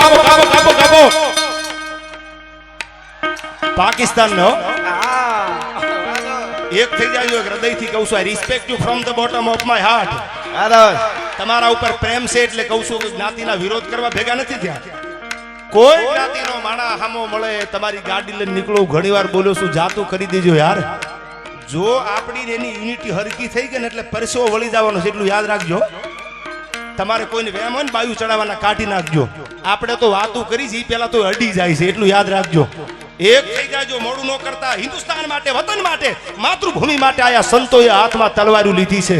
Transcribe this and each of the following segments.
કાપો કાબો કાબો કાબો કાબો પાકિસ્તાન નો એક થઈ જાય હૃદયથી કહું છું I respect you from the bottom of my heart તમારા ઉપર પ્રેમ છે એટલે કહું છું કે જ્ઞાતિના વિરોધ કરવા ભેગા નથી થયા કોઈ જ્ઞાતિનો માણા હામો મળે તમારી ગાડી લઈને નીકળો ઘણીવાર બોલ્યો છું જાતું કરી દેજો યાર. જો આપણી એની યુનિટી હરકી થઈ ગઈ ને એટલે પરસેવો વળી જવાનો છે એટલું યાદ રાખજો. તમારે કોઈને વેમ હોય ને બાયુ ચડાવવાના કાઢી નાખજો. આપણે તો વાતો કરી છે પેલા તો અડી જાય છે એટલું યાદ રાખજો. એક થઈ જાજો મોડું ન કરતા હિન્દુસ્તાન માટે વતન માટે માતૃભૂમિ માટે આયા સંતોએ હાથમાં તલવારું લીધી છે.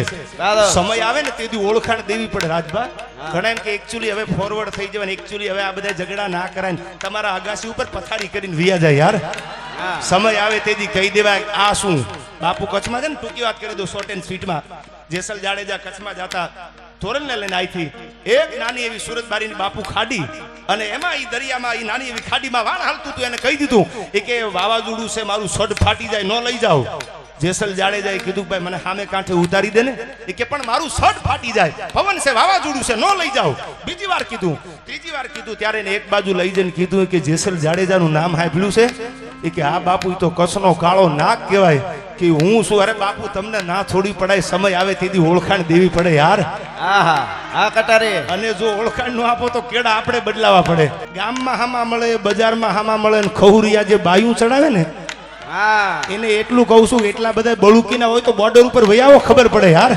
સમય આવે ને તેથી ઓળખાણ દેવી પડે રાજભા. ઘણા એમ કે એકચ્યુઅલી હવે ફોરવર્ડ થઈ જવાય એકચ્યુઅલી હવે આ બધા ઝઘડા ના કરાય તમારા અગાસી ઉપર પથારી કરીને વિયા જાય યાર. સમય આવે તેથી કહી દેવાય આ શું? બાપુ કચ્છમાં છે ને ટૂંકી વાત કરી દો શોર્ટ એન્ડ સ્વીટમાં જેસલ જાડેજા કચ્છમાં જતા ધોરણને લઈને આઈથી એક નાની એવી સુરત બારીની બાપુ ખાડી અને એમાં એ દરિયામાં એ નાની એવી ખાડીમાં વાણ હાલતું હતું, એને કહી દીધું એ કે વાવાઝોડું છે, મારું સડ ફાટી જાય, ન લઈ જાઓ. જેસલ જાડેજાએ કીધું ભાઈ, મને સામે કાંઠે ઉતારી દે ને. એ કે, પણ મારું શર્ટ ફાટી જાય, પવન છે, વાવાઝોડું છે, ન લઈ જાઓ. બીજી વાર કીધું, ત્રીજી વાર કીધું, ત્યારે એક બાજુ લઈ જઈને કીધું કે જેસલ જાડેજાનું નામ સાંભળ્યું છે? એ કે આ બાપુ તો કચ્છનો કાળો નાક કહેવાય. કે હું શું અરે બાપુ તમને ના છોડી પડાય સમય આવે તેથી ઓળખાણ દેવી પડે યાર. આહા હા કટારી. અને જો ઓળખાણ નો આપો તો કેડા આપણે બદલાવા પડે. ગામમાં હામા મળે બજારમાં હામા મળે ને ખહુરિયા જે બાયું ચડાવે ને હા. એને એટલું કહું છું એટલા બધા બળુકીના હોય તો બોર્ડર ઉપર વયાવો ખબર પડે યાર.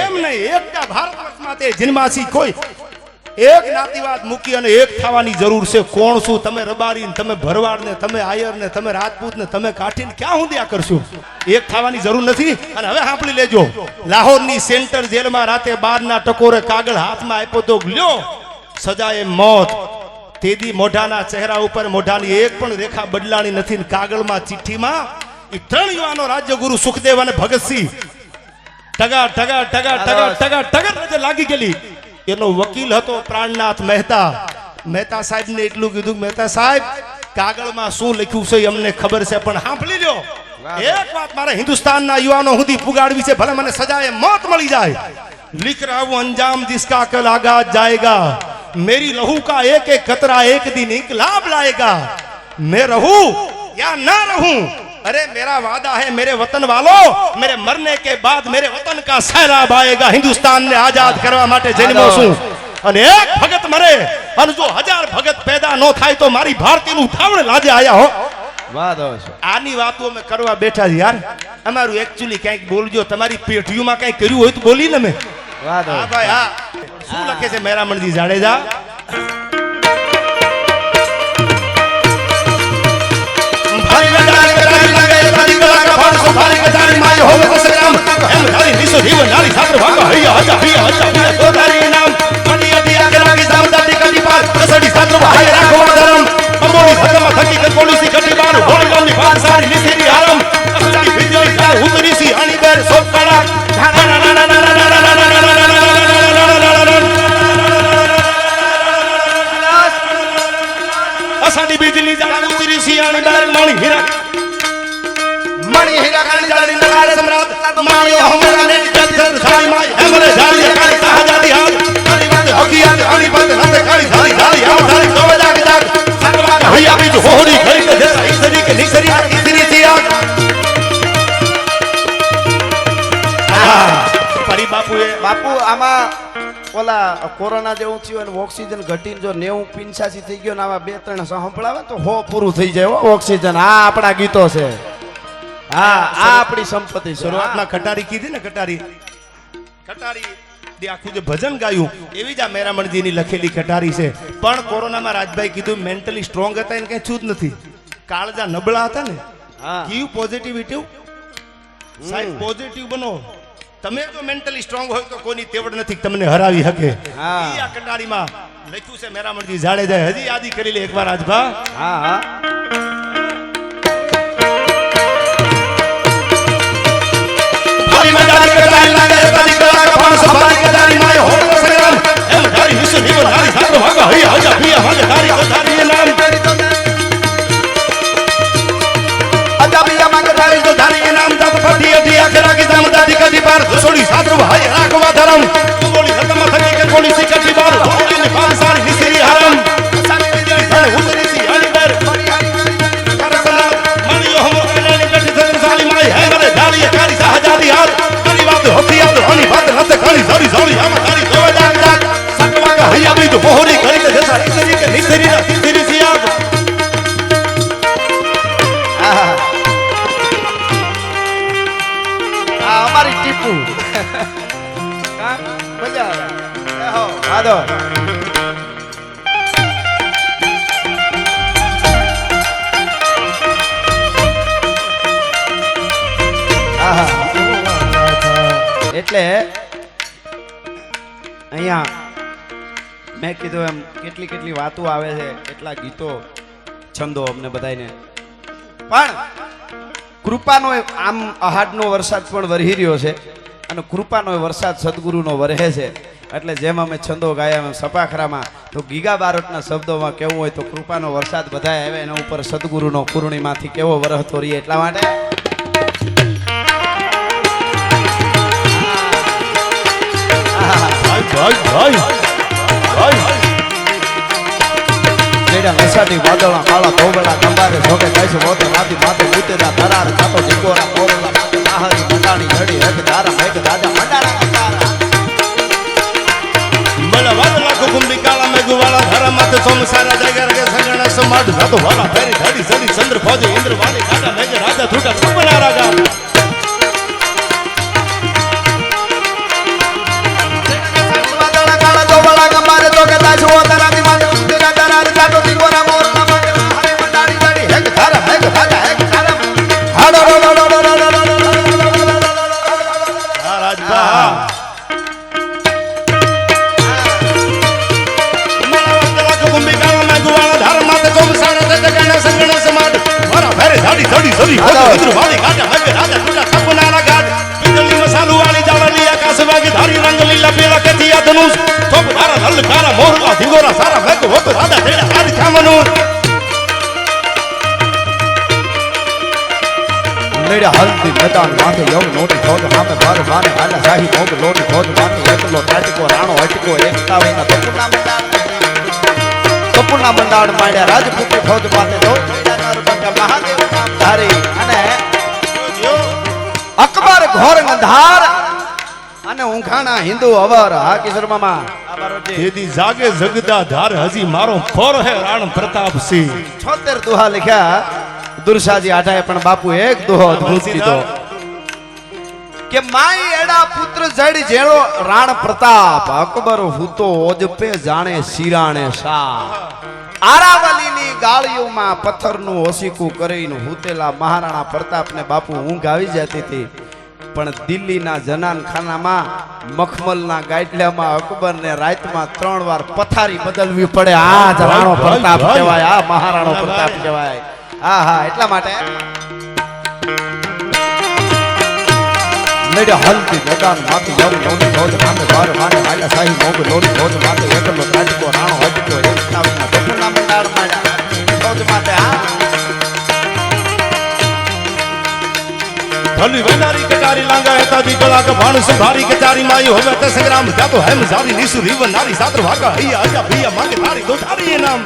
એમ નહીં એકતા ભારત વર્ષમાં તે જન્માસી કોઈ એક નાતીવાદ મૂકી અને એક થવાની જરૂર છે કોણ શું તમે રબારીને તમે ભરવાડ ને તમે આયર ને તમે રાજપૂત ને તમે કાઠી ને ક્યાં સુધી કરશો એક થવાની જરૂર નથી અને હવે સાંભળી લેજો લાહોરની સેન્ટર જેલમાં રાતે બારના ટકોરે કાગળ હાથમાં આપ્યો તો લ્યો સજાએ મોત તેદી મોઢાના ચહેરા ઉપર મોઢાની એક પણ રેખા બદલાણી નથી ને કાગળમાં ચિઠ્ઠીમાં એ ત્રણ યુવાનો રાજ્યગુરુ સુખદેવ અને ભગતસિંહ ટગા ટગા ટગા ટગા ટગા ટગા નજર લાગી ગયેલી એનો વકીલ હતો પ્રાણનાથ મહેતા મહેતા સાહેબ ને એટલું કીધું કે મહેતા સાહેબ કાગળમાં શું લખ્યું છે એ અમને ખબર છે પણ સાંભળી લ્યો એક વાત મારે હિન્દુસ્તાનના યુવાનો સુધી પુગાડવી છે ભલે મને સજાએ મોત મળી જાય लिख रहा हूं अंजाम जिसका कल आगाज जाएगा मेरी लहू का एक एक कतरा एक दिन इनकलाब लाएगा मैं रहूं या ना रहूं अरे मेरा वादा है मेरे वतन वालों मेरे मरने के बाद मेरे वतन का सैलाब आएगा हिंदुस्तान ने आजाद કરવા માટે જન્મો છું અને એક ભગત મરે અને જો હજાર ભગત પેદા ન થાય તો મારી ભારતીનું થાવણ લાજે આયા હો વાહ દોસ્ત આની વાતો અમે કરવા બેઠા છે યાર અમારું એકચ્યુઅલી કંઈક બોલજો તમારી પેઢીઓમાં કંઈક કર્યું હોય તો બોલી ને મેં વાહ હા દોસ્ત ભાઈ હા શું લખે છે મેરામણજી જાડેજા ગજારી માય હોવે તો સંગ્રામ એમ ધારી નિસો જીવ નારી છાત્ર ભાગો હૈયા હજા હૈયા હજા હૈયા. તો તારી નામ અડી અડી આગે લાગી સામ દાતી કડી પાર. કસડી છાત્ર ભાઈ રાખો ધરમ. અંબોડી ધરમ થકી કે પોલીસી કડી બાર. હોળ ગામની બાર સારી નિસરી આરમ. અસડી વીજળી થાય ઉતરી સી અણી બેર સોપ અસાડી બીજલી જાણ ઉતરી સી અણી બેર માણી હીરા. બાપુ આમાં ઓલા કોરોના જેવું થયું અને ઓક્સિજન ઘટીને જો નેવું પિંચાસી થઈ ગયો ને આમાં બે ત્રણ સંભળાવે તો હો પૂરું થઈ જાય ઓક્સિજન. આ આપણા ગીતો છે. હા આ આપણી સંપત્તિ શરૂઆતમાં ખટારી કીધી ને ખટારી. જે આખું જે ભજન ગાયું એવી જ આ મેરામણજીની લખેલી ખટારી છે. પણ કોરોનામાં રાજભાઈ કીધું મેન્ટલી સ્ટ્રોંગ હતા એને કઈ છૂટ નથી. કાળજા નબળા હતા ને કયું પોઝિટિવિટી સાહેબ પોઝિટિવ બનો. તમે જો મેન્ટલી સ્ટ્રોંગ હોય તો કોઈની તેવડ નથી તમને હરાવી શકે આ કટારીમાં લખ્યું છે મેરામણજી જાડેજા હજી યાદી કરી લે એકવાર રાજભા હા હા. ભારી મજાની કટારી લાગે તારી કળા કપાળ સફારી કટારી માય હોળ દીકરી મેં કીધું એમ, કેટલી કેટલી વાતો આવે છે, કેટલા ગીતો, છંદો અમને બધાને પણ કૃપાનો આમ અહાડનો વરસાદ પણ વરહી રહ્યો છે અને કૃપાનો વરસાદ સદગુરુનો વરહે છે. એટલે જેમ અમે છંદો ગાયા એમ સપાખરામાં, તો ગીગા બારોટના શબ્દોમાં કેવું હોય તો કૃપાનો વરસાદ બધા આવે એના ઉપર સદગુરુનો પૂર્ણિમાથી કેવો વરહતો રહીએ એટલા માટે. ભાઈ ભાઈ. જેડા વરસાદી વાદળા, કાળા ધોબળા કંબારે જોગે જાય મોતે માથી, માથે ઉતેરા ધરાર ખાતો જીકોરા કોરલા માથે આહારી મટાણી જડી, એક ધારા મેઘ દાદા મંડારા કંડારા બલા વાદળા કુકુંબી કાળા મેઘ વાળા ધારા માથે સોમ સારા જાગ્યા રગે સંગણા સમાટ જાતો વાળા, ફેરી ધડી સડી ચંદ્ર, ફોજે ઇન્દ્ર વાળા ધનુષ તો તારા નલ કારા મોરલા ધીંગોરા હલ્દી મેદાન માથે યવ નોટી ખોદ માથે બાર માને હાલે શાહી મોગ લોટી ખોદ માથે એકલો તાટકો રાણો હટકો એકતા વૈના કપૂરના મંડાણ. કપૂરના મંડાણ માંડ્યા રાજપૂતી ફોજ માથે મહાદેવ નામ ધારી અને અકબર ઘોર અંધાર અને ઊંઘાણા હિન્દુ અવર. હા કિશોર મામા. આ જાગે જગદા ધાર હજી મારો ફોર હે રાણ પ્રતાપ સિંહ. દુહા લખ્યા. દુર્શાજી આઢાએ પણ બાપુ એક દોહો અદ્ભુત કીધો. કે માય એડા પુત્ર જડ જેળો રાણ પ્રતાપ, અકબર હુતો ઓજપે જાણે શિરાણે શા આરાવલીની ગાળીઓમાં પથ્થરનું ઓસીકું કરીને હુતેલા મહારાણા પ્રતાપને બાપુ ઊંઘ આવી જતી હતી. પણ દિલ્હીના જનાન ખાનામાં મખમલના ગાંઠલિયામાં અકબરને રાતમાં ત્રણ વાર પથારી બદલવી પડે. આ જ રાણો પ્રતાપ કહેવાય, આ મહારાણો પ્રતાપ કહેવાય. હા હા એટલા માટે. મેડે હલતી મેદાન માથી યવ લોની ધોધ નામે બાર માને હાલે સાહી મોગ લોની ધોધ માથે એકલો ત્રાટકો રાણો હટકો એકતાવના ગફુરના મંડાળ માડ્યા ધોધ માથે હા. ધલી વેનારી કટારી લાંગા હતા દી ગળા કે ભાણ સુધારી કચારી માઈ હવે તે સંગ્રામ જાતો હેમ જારી નિસુ રીવ નારી સાત્ર ભાગા હૈયા અજા ભૈયા માંગે તારી દોધારી એ નામ.